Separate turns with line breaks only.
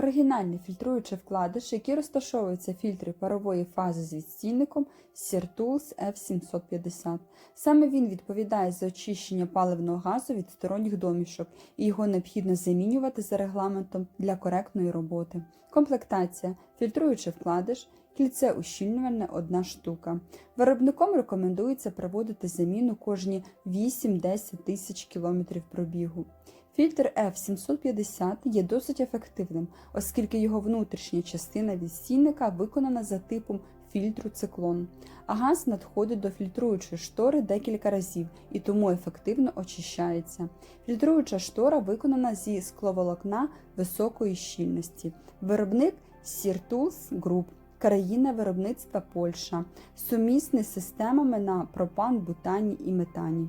Оригінальний фільтруючий вкладиш, який розташовується в фільтрі парової фази з відстійником Sirtools F750. Саме він відповідає за очищення паливного газу від сторонніх домішок, і його необхідно замінювати за регламентом для коректної роботи. Комплектація, фільтруючий вкладиш, кільце ущільнювальне – одна штука. Виробником рекомендується проводити заміну кожні 8-10 тисяч кілометрів пробігу. Фільтр F750 є досить ефективним, оскільки його внутрішня частина відстійника виконана за типом фільтру циклон, а газ надходить до фільтруючої штори декілька разів і тому ефективно очищається. Фільтруюча штора виконана зі скловолокна високої щільності. Виробник Sirtools Group. Країна виробництва Польща, сумісний з системами на пропан, бутані і метані.